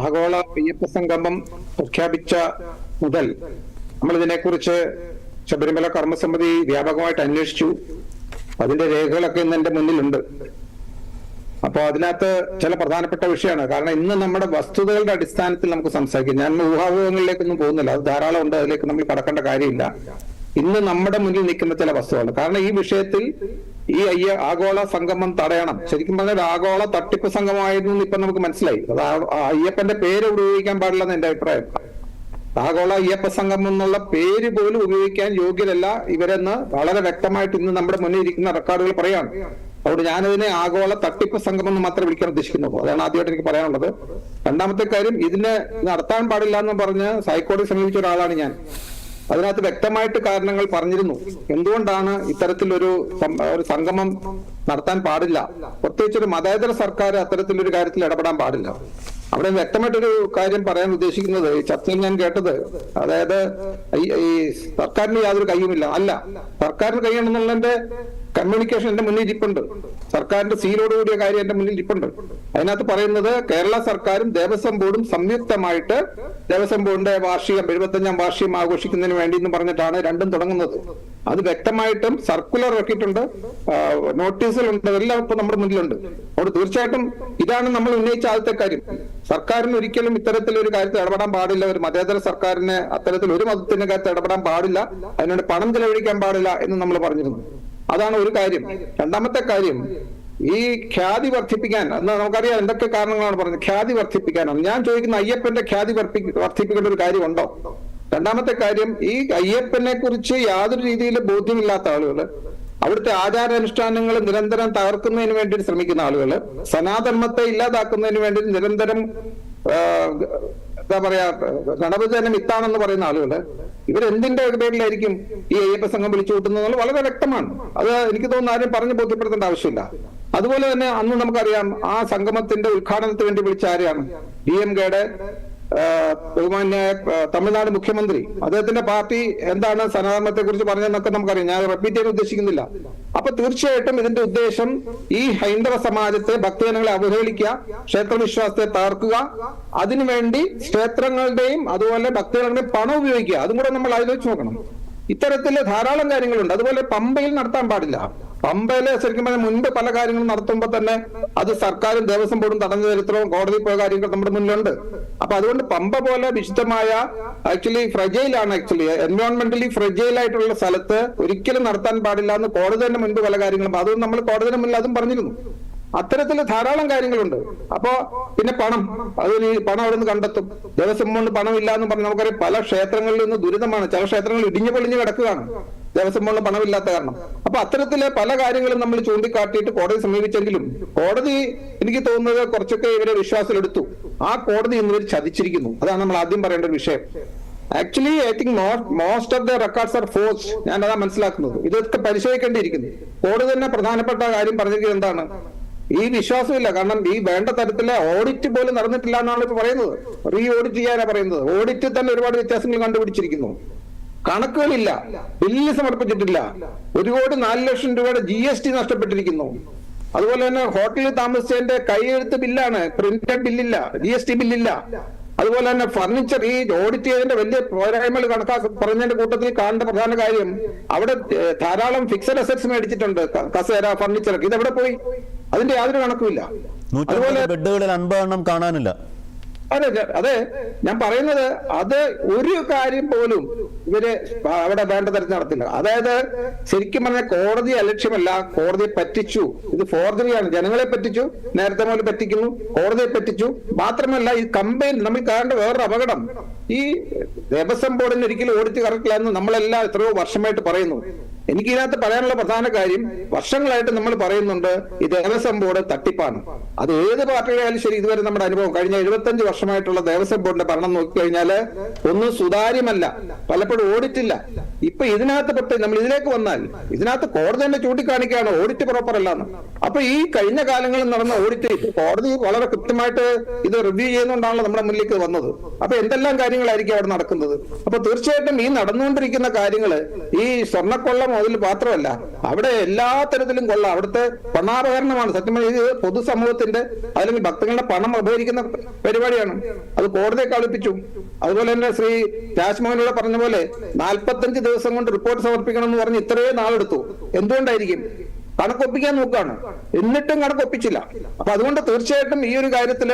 ആഗോള പയ്യപ്പ സംഗമം പ്രഖ്യാപിച്ച മുതൽ നമ്മൾ ഇതിനെക്കുറിച്ച് ശബരിമല കർമ്മസമിതി വ്യാപകമായിട്ട് അന്വേഷിച്ചു. അതിന്റെ രേഖകളൊക്കെ ഇന്ന് എന്റെ മുന്നിലുണ്ട്. അപ്പോൾ അതിനകത്ത് ചില പ്രധാനപ്പെട്ട വിഷയമാണ്. കാരണം ഇന്ന് നമ്മുടെ വസ്തുതകളുടെ അടിസ്ഥാനത്തിൽ നമുക്ക് സംസാരിക്കാം. ഞാൻ ഊഹാഭൂഹങ്ങളിലേക്കൊന്നും പോകുന്നില്ല. അത് ധാരാളം ഉണ്ട്. അതിലേക്ക് നമ്മൾ കടക്കേണ്ട കാര്യമില്ല. ഇന്ന് നമ്മുടെ മുന്നിൽ നിൽക്കുന്ന ചില വസ്തുവാണ് കാരണം ഈ വിഷയത്തിൽ ഈ അയ്യ ആഗോള സംഗമം തടയണം. ശരിക്കും പറഞ്ഞാൽ ആഗോള തട്ടിപ്പ് സംഘമായിരുന്നു ഇപ്പൊ നമുക്ക് മനസ്സിലായി. അത് അയ്യപ്പന്റെ പേര് ഉപയോഗിക്കാൻ പാടില്ലെന്ന് എന്റെ അഭിപ്രായം. ആഗോള അയ്യപ്പ സംഘം എന്നുള്ള പേര് പോലും ഉപയോഗിക്കാൻ യോഗ്യരല്ല. ഇവരെന്ന് വളരെ വ്യക്തമായിട്ട് ഇന്ന് നമ്മുടെ മുന്നിൽ ഇരിക്കുന്ന റെക്കോർഡുകൾ പറയാണ് അതുകൊണ്ട് ഞാനതിനെ ആഗോള തട്ടിപ്പ് സംഘം എന്ന് മാത്രമേ വിളിക്കാൻ ഉദ്ദേശിക്കുന്നുള്ളൂ. അതാണ് ആദ്യമായിട്ട് എനിക്ക് പറയാനുള്ളത്. രണ്ടാമത്തെ കാര്യം ഇതിനെ നടത്താൻ പാടില്ല എന്ന് പറഞ്ഞ് ഹൈക്കോടതി സമീപിച്ച ഒരാളാണ് ഞാൻ. അതിനകത്ത് വ്യക്തമായിട്ട് കാരണങ്ങൾ പറഞ്ഞിരുന്നു. എന്തുകൊണ്ടാണ് ഇത്തരത്തിലൊരു ഒരു സംഗമം നടത്താൻ പാടില്ല? പ്രത്യേകിച്ച് ഒരു മതേതര സർക്കാർ അത്തരത്തിലൊരു കാര്യത്തിൽ ഇടപെടാൻ പാടില്ല. അവിടെ വ്യക്തമായിട്ടൊരു കാര്യം പറയാൻ ഉദ്ദേശിക്കുന്നത് ഈ ചർച്ചയിൽ ഞാൻ കേട്ടത് അതായത് ഈ- സർക്കാരിന് യാതൊരു കയ്യുമില്ല. അല്ല സർക്കാരിന് കൈയാണെന്നുള്ളതിന്റെ കമ്മ്യൂണിക്കേഷൻ എന്റെ മുന്നിൽ ഇരിപ്പുണ്ട്. സർക്കാരിന്റെ സീലോടുകൂടിയ കാര്യം എന്റെ മുന്നിൽ ഇരിപ്പുണ്ട്. അതിനകത്ത് പറയുന്നത് കേരള സർക്കാരും ദേവസ്വം ബോർഡും സംയുക്തമായിട്ട് ദേവസ്വം ബോർഡിന്റെ വാർഷികം എഴുപത്തഞ്ചാം വാർഷികം ആഘോഷിക്കുന്നതിന് വേണ്ടി എന്ന് പറഞ്ഞിട്ടാണ് രണ്ടും തുടങ്ങുന്നത്. അത് വ്യക്തമായിട്ടും സർക്കുലർ ഇറക്കിയിട്ടുണ്ട് നോട്ടീസിലുണ്ട് എല്ലാം ഇപ്പൊ നമ്മുടെ മുന്നിലുണ്ട്. അവിടെ തീർച്ചയായിട്ടും ഇതാണ് നമ്മൾ ഉന്നയിച്ച ആദ്യത്തെ കാര്യം. സർക്കാരിന് ഒരിക്കലും ഇത്തരത്തിലൊരു കാര്യത്തിൽ ഇടപെടാൻ പാടില്ല. ഒരു മതേതര സർക്കാരിന് അത്തരത്തിൽ ഒരു മതത്തിന്റെ കാര്യത്തിൽ ഇടപെടാൻ പാടില്ല. അതിനുവേണ്ടി പണം ചെലവഴിക്കാൻ പാടില്ല എന്ന് നമ്മൾ പറഞ്ഞിരുന്നു. അതാണ് ഒരു കാര്യം. രണ്ടാമത്തെ കാര്യം ഈ ഖ്യാതി വർദ്ധിപ്പിക്കാൻ എന്ന് നമുക്കറിയാം എന്തൊക്കെ കാരണങ്ങളാണ് പറഞ്ഞത്. ഖ്യാതി വർദ്ധിപ്പിക്കാനാണ് ഞാൻ ചോദിക്കുന്ന അയ്യപ്പന്റെ ഖ്യാതി വർദ്ധി- വർദ്ധിപ്പിക്കേണ്ട ഒരു കാര്യമുണ്ടോ രണ്ടാമത്തെ കാര്യം ഈ അയ്യപ്പനെ കുറിച്ച് യാതൊരു രീതിയിലും ബോധ്യമില്ലാത്ത ആളുകൾ അവിടുത്തെ ആചാരാനുഷ്ഠാനങ്ങൾ നിരന്തരം തകർക്കുന്നതിന് വേണ്ടി ശ്രമിക്കുന്ന ആളുകൾ സനാതന്മത്തെ ഇല്ലാതാക്കുന്നതിന് വേണ്ടി നിരന്തരം എന്താ പറയാ ഗണപതി തന്നെ മിത്താണെന്ന് പറയുന്ന ആളുകൾ ഇവരെന്തിന്റെ പേരിലായിരിക്കും ഈ അയ്യപ്പ സംഘം വിളിച്ചു കൂട്ടുന്നത് വളരെ വ്യക്തമാണ്. അത് എനിക്ക് തോന്നുന്നു ആരും പറഞ്ഞു ബോധ്യപ്പെടുത്തേണ്ട ആവശ്യമില്ല. അതുപോലെ തന്നെ അന്ന് നമുക്കറിയാം ആ സംഗമത്തിന്റെ ഉദ്ഘാടനത്തിന് വേണ്ടി വിളിച്ച ആരെയാണ്? ഡി എം കെയുടെ ബഹുമാന്യ തമിഴ്നാട് മുഖ്യമന്ത്രി. അദ്ദേഹത്തിന്റെ പാർട്ടി എന്താണ് സനാതനത്തെ കുറിച്ച് പറഞ്ഞതെന്നൊക്കെ നമുക്കറിയാം. ഞാൻ റിപ്പീറ്റ് ചെയ്യാൻ ഉദ്ദേശിക്കുന്നില്ല. അപ്പൊ തീർച്ചയായിട്ടും ഇതിന്റെ ഉദ്ദേശം ഈ ഹൈന്ദവ സമാജത്തെ ഭക്തജനങ്ങളെ അവഹേളിക്കുക ക്ഷേത്രവിശ്വാസത്തെ തകർക്കുക അതിനുവേണ്ടി ക്ഷേത്രങ്ങളുടെയും അതുപോലെ ഭക്തജനങ്ങളുടെയും പണം ഉപയോഗിക്കുക. അതും കൂടെ നമ്മൾ ആലോചിച്ച് നോക്കണം. ഇത്തരത്തിൽ ധാരാളം കാര്യങ്ങളുണ്ട്. അതുപോലെ പമ്പയിൽ നടത്താൻ പാടില്ല. പമ്പയിലെ ശരിക്കും പറഞ്ഞാൽ മുൻപ് പല കാര്യങ്ങളും നടത്തുമ്പോൾ തന്നെ അത് സർക്കാരും ദേവസ്വം ബോർഡും തടഞ്ഞ ചരിത്രവും കോടതി പോയ കാര്യങ്ങൾ നമ്മുടെ മുന്നിലുണ്ട്. അപ്പൊ അതുകൊണ്ട് പമ്പ പോലെ വിശുദ്ധമായ ആക്ച്വലി ഫ്രജൈലാണ് ആക്ച്വലി എൻവയോൺമെന്റലി ഫ്രജൈൽ ആയിട്ടുള്ള സ്ഥലത്ത് ഒരിക്കലും നടത്താൻ പാടില്ല എന്ന് കോടതി തന്നെ മുൻപ് പല കാര്യങ്ങളും. അതും നമ്മൾ കോടതിയുടെ മുന്നിൽ അതും പറഞ്ഞിരുന്നു. അത്തരത്തിൽ ധാരാളം കാര്യങ്ങളുണ്ട്. അപ്പോ പിന്നെ പണം. അത് പണം അവിടെ നിന്ന് കണ്ടെത്തും? ദേവസ്വം കൊണ്ട് പണം ഇല്ല എന്ന് പറഞ്ഞ് നമുക്കറിയാം പല ക്ഷേത്രങ്ങളിൽ നിന്ന് ദുരിതമാണ്. ചില ക്ഷേത്രങ്ങൾ ഇടിഞ്ഞു പൊളിഞ്ഞു കിടക്കുകയാണ്. ദേവസ്വം ബോർഡിന് പണമില്ലാത്ത കാരണം. അപ്പൊ അത്തരത്തിലെ പല കാര്യങ്ങളും നമ്മൾ ചൂണ്ടിക്കാട്ടിയിട്ട് കോടതി സമീപിച്ചെങ്കിലും കോടതി എനിക്ക് തോന്നുന്നത് കുറച്ചൊക്കെ ഇവരെ വിശ്വാസത്തിലെടുത്തു. ആ കോടതി ഇന്ന് ഇവർ ചതിച്ചിരിക്കുന്നു. അതാണ് നമ്മൾ ആദ്യം പറയേണ്ട ഒരു വിഷയം. Actually I think most of the records are force ഞാൻ അതാ മനസ്സിലാക്കുന്നത്. ഇതൊക്കെ പരിശോധിക്കേണ്ടിയിരിക്കുന്നു. കോടതി തന്നെ പ്രധാനപ്പെട്ട കാര്യം പറഞ്ഞിരിക്കുന്നത് എന്താണ്? ഈ വിശ്വാസമില്ല. കാരണം ഈ വേണ്ട തരത്തിലെ ഓഡിറ്റ് പോലും നടന്നിട്ടില്ല എന്നാണ് ഇപ്പൊ പറയുന്നത്. റീ ഓഡിറ്റ് ചെയ്യാനാ പറയുന്നത്. ഓഡിറ്റിൽ തന്നെ ഒരുപാട് വ്യത്യാസങ്ങൾ കണ്ടുപിടിച്ചിരിക്കുന്നു. കണക്കുകളില്ല. ബില്ല് സമർപ്പിച്ചിട്ടില്ല. ഒരു കോടി നാല് ലക്ഷം രൂപയുടെ ജി എസ് ടി നഷ്ടപ്പെട്ടിരിക്കുന്നു. അതുപോലെ തന്നെ ഹോട്ടലിൽ താമസിച്ചതിന്റെ കൈയെഴുത്ത് ബില്ലാണ്. പ്രിന്റഡ് ബില്ലില്ല. ജി എസ് ടി ബില്ലില്ല. അതുപോലെ തന്നെ ഫർണിച്ചർ ഈ ഓഡിറ്റ് ചെയ്തതിന്റെ വലിയ പോരായ്മകൾ കണക്കാ പറഞ്ഞതിന്റെ കൂട്ടത്തിൽ കാണേണ്ട പ്രധാന കാര്യം അവിടെ ധാരാളം ഫിക്സഡ് അസറ്റ്സ് മേടിച്ചിട്ടുണ്ട്. കസേര ഫർണിച്ചർ ഇതെവിടെ പോയി? അതിന്റെ യാതൊരു കണക്കുമില്ല. അതുപോലെ ബെഡുകളിൽ അൻപതെണ്ണം കാണാനില്ല. അതെ അതെ, ഞാൻ പറയുന്നത് അത് ഒരു കാര്യം പോലും ഇവർ അവിടെ വേണ്ട തരത്തിൽ നടത്തില്ല. അതായത് ശരിക്കും പറഞ്ഞാൽ കോടതി അലക്ഷ്യമല്ല കോടതിയെ പറ്റിച്ചു. ഇത് ഫോർജറിയാണ്. ജനങ്ങളെ പറ്റിച്ചു നേരത്തെ മുതൽ പറ്റിക്കുന്നു. കോടതിയെ പറ്റിച്ചു. മാത്രമല്ല ഈ കമ്പയിൻ നമ്മൾ കാണേണ്ട വേറൊരു അപകടം. ഈ ദേവസ്വം ബോർഡിന് ഒരിക്കലും ഓടിച്ച് കറക്കില്ല എന്ന് നമ്മളെല്ലാം എത്രയോ വർഷമായിട്ട് പറയുന്നു. എനിക്ക് ഇതിനകത്ത് പറയാനുള്ള പ്രധാന കാര്യം വർഷങ്ങളായിട്ട് നമ്മൾ പറയുന്നുണ്ട് ഈ ദേവസ്വം ബോർഡ് തട്ടിപ്പാണ്. അത് ഏത് പാർട്ടിയായാലും ശരി ഇതുവരെ നമ്മുടെ അനുഭവം കഴിഞ്ഞ എഴുപത്തഞ്ച് വർഷമായിട്ടുള്ള ദേവസ്വം ബോർഡിന്റെ ഭരണം നോക്കിക്കഴിഞ്ഞാൽ ഒന്നും സുതാര്യമല്ല. പലപ്പോഴും ഓഡിറ്റ് ഇല്ല ഇപ്പൊ ഇതിനകത്ത് പ്രത്യേകം നമ്മൾ ഇതിലേക്ക് വന്നാൽ ഇതിനകത്ത് കോടതി തന്നെ ചൂണ്ടിക്കാണിക്കുകയാണ് ഓഡിറ്റ് പ്രോപ്പർ അല്ലാന്ന്. അപ്പൊ ഈ കഴിഞ്ഞ കാലങ്ങളിൽ നടന്ന ഓഡിറ്റ് കോടതി വളരെ കൃത്യമായിട്ട് ഇത് റിവ്യൂ ചെയ്യുന്നുണ്ടാണല്ലോ നമ്മുടെ മുന്നിലേക്ക് വന്നത്. അപ്പൊ എന്തെല്ലാം കാര്യങ്ങളായിരിക്കും അവിടെ നടക്കുന്നത്? അപ്പൊ തീർച്ചയായിട്ടും ഈ നടന്നുകൊണ്ടിരിക്കുന്ന കാര്യങ്ങൾ ഈ സ്വർണക്കൊള്ള മുതൽ മാത്രമല്ല അവിടെ എല്ലാ തരത്തിലും കൊള്ള അവിടുത്തെ പണാപകരണമാണ് സത്യം ഇത് പൊതുസമൂഹത്തിന്റെ അല്ലെങ്കിൽ ഭക്തങ്ങളുടെ പണം അപഹരിക്കുന്ന പരിപാടിയാണ്. അത് കോടതിയെ കളിപ്പിച്ചു അതുപോലെ തന്നെ ശ്രീ രാജ്മോഹനോട് പറഞ്ഞ പോലെ നാൽപ്പത്തഞ്ച് ദിവസം കൊണ്ട് റിപ്പോർട്ട് സമർപ്പിക്കണം എന്ന് പറഞ്ഞ് ഇത്രയും നാളെടുത്തു. എന്തുകൊണ്ടായിരിക്കും? കണക്കൊപ്പിക്കാൻ നോക്കുകയാണ്. എന്നിട്ടും കണക്കൊപ്പിച്ചില്ല. അപ്പൊ അതുകൊണ്ട് തീർച്ചയായിട്ടും ഈ ഒരു കാര്യത്തിൽ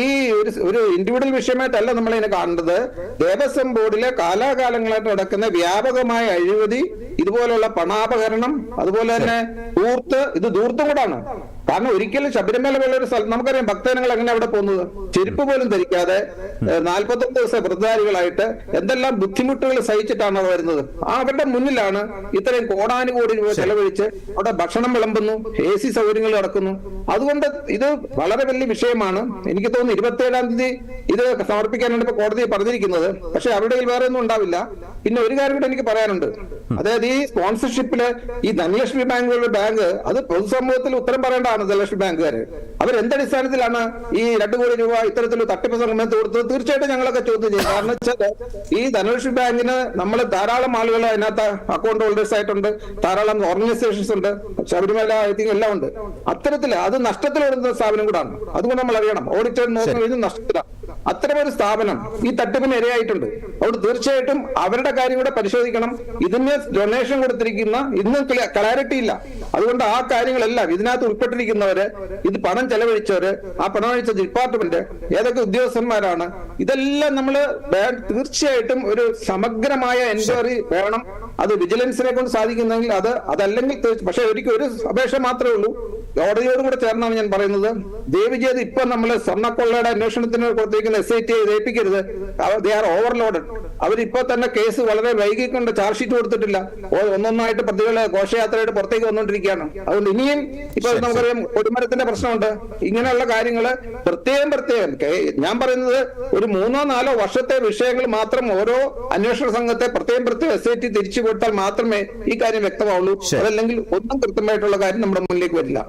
ഈ ഒരു ഒരു ഇൻഡിവിജ്വൽ വിഷയമായിട്ടല്ല നമ്മൾ ഇതിനെ കാണേണ്ടത് ദേവസ്വം ബോർഡിലെ കാലാകാലങ്ങളായിട്ട് നടക്കുന്ന വ്യാപകമായ അഴിമതി ഇതുപോലുള്ള പണാപകരണം അതുപോലെ തന്നെ ധൂർത്ത് ഇത് ദൂർത്തും കൂടാണ്. കാരണം ഒരിക്കലും ശബരിമല പോലെ ഒരു സ്ഥലം നമുക്കറിയാം ഭക്തജനങ്ങൾ എങ്ങനെ അവിടെ പോകുന്നത്? ചെരുപ്പ് പോലും ധരിക്കാതെ നാൽപ്പത്തൊന്ന് ദിവസം വ്രതധാരികളായിട്ട് എന്തെല്ലാം ബുദ്ധിമുട്ടുകൾ സഹിച്ചിട്ടാണ് അവർ വരുന്നത്? ആ അവരുടെ മുന്നിലാണ് ഇത്രയും കോടാനുകോടി രൂപ ചെലവഴിച്ച് അവിടെ ഭക്ഷണം വിളമ്പുന്നു എ സി സൗകര്യങ്ങൾ നടക്കുന്നു. അതുകൊണ്ട് ഇത് വളരെ വലിയ വിഷയമാണ്. എനിക്ക് തോന്നുന്നു ഇരുപത്തി ഏഴാം തീയതി ഇത് സമർപ്പിക്കാനാണ് ഇപ്പൊ കോടതി പറഞ്ഞിരിക്കുന്നത്. പക്ഷെ അവരുടെ വേറെ ഒന്നും ഉണ്ടാവില്ല. പിന്നെ ഒരു കാര്യം കൂടെ എനിക്ക് പറയാനുണ്ട്. അതായത് ഈ സ്പോൺസർഷിപ്പിൽ ഈ ധനലക്ഷ്മി ബാങ്കുകളുടെ ബാങ്ക് അത് പൊതുസമൂഹത്തിൽ ഉത്തരം പറയേണ്ടതാണ് ധനലക്ഷ്മി ബാങ്കുകാര് അവർ എന്തടിസ്ഥാനത്തിലാണ് ഈ രണ്ടു കോടി രൂപ ഇത്തരത്തിലുള്ള തട്ടിപ്പ് സമയത്ത് കൊടുത്തത്? തീർച്ചയായിട്ടും ഞങ്ങളൊക്കെ ചോദ്യം ചെയ്യും. കാരണം വെച്ചാൽ ഈ ധനലക്ഷ്മി ബാങ്കിന് നമ്മൾ ധാരാളം ആളുകൾ അതിനകത്ത് അക്കൗണ്ട് ഹോൾഡേഴ്സ് ആയിട്ടുണ്ട്. ധാരാളം ഓർഗനൈസേഷൻസ് ഉണ്ട്. ശബരിമല ഐ എല്ലാം ഉണ്ട്. അത്തരത്തിൽ അത് നഷ്ടത്തിൽ വരുന്ന സ്ഥാപനം കൂടാണ്. അതുകൊണ്ട് നമ്മൾ അറിയണം. ഓഡിറ്റർ നോക്കി കഴിഞ്ഞാൽ നഷ്ടത്തിലാണ്. അത്തരമൊരു സ്ഥാപനം ഈ തട്ടിപ്പിന് ഇരയായിട്ടുണ്ട്. അതുകൊണ്ട് തീർച്ചയായിട്ടും അവരുടെ കാര്യം കൂടെ പരിശോധിക്കണം. ഇതിന് ഡൊണേഷൻ കൊടുത്തിരിക്കുന്ന ഇന്നും ക്ലാരിറ്റി ഇല്ല. അതുകൊണ്ട് ആ കാര്യങ്ങളെല്ലാം ഇതിനകത്ത് ഉൾപ്പെട്ടിരിക്കുന്നവര് ഇത് പണം ചെലവഴിച്ചവര് ആ പണം അഴിച്ച ഡിപ്പാർട്ട്മെന്റ് ഏതൊക്കെ ഉദ്യോഗസ്ഥന്മാരാണ് ഇതെല്ലാം നമ്മൾ തീർച്ചയായിട്ടും ഒരു സമഗ്രമായ എൻക്വയറി വേണം. അത് വിജിലൻസിനെ കൊണ്ട് സാധിക്കുന്നെങ്കിൽ അത് അതല്ലെങ്കിൽ പക്ഷെ ഒരിക്കലും ഒരു അപേക്ഷ മാത്രമേ ഉള്ളൂ. കോടതിയോടും കൂടെ ചേർന്നാണ് ഞാൻ പറയുന്നത്. ദയവ് ചെയ്ത് ഇപ്പൊ നമ്മൾ സ്വർണക്കൊള്ളയുടെ അന്വേഷണത്തിന് കൊടുത്തിരിക്കുന്ന എസ് ഐ ടി ഏൽപ്പിക്കരുത്. ദേ ആർ ഓവർലോഡഡ് അവരിപ്പോ തന്നെ കേസ് വളരെ വൈകിക്കൊണ്ട് ചാർജ് ഷീറ്റ് കൊടുത്തിട്ടില്ല. ഒന്നൊന്നായിട്ട് പ്രതികളെ ഘോഷയാത്രയായിട്ട് പുറത്തേക്ക് വന്നുകൊണ്ടിരിക്കുകയാണ്. അതുകൊണ്ട് ഇനിയും ഇപ്പൊ നമുക്കറിയാം കൊടിമരത്തിന്റെ പ്രശ്നമുണ്ട്. ഇങ്ങനെയുള്ള കാര്യങ്ങൾ പ്രത്യേകം പ്രത്യേകം ഞാൻ പറയുന്നത് ഒരു മൂന്നോ നാലോ വർഷത്തെ വിഷയങ്ങൾ മാത്രം ഓരോ അന്വേഷണ സംഘത്തെ പ്രത്യേകം പ്രത്യേകം എസ് ഐ ടി തിരിച്ചു കൊടുത്താൽ മാത്രമേ ഈ കാര്യം വ്യക്തമാവുള്ളൂ. അതല്ലെങ്കിൽ ഒന്നും കൃത്യമായിട്ടുള്ള കാര്യം നമ്മുടെ മുന്നിലേക്ക് വരില്ല.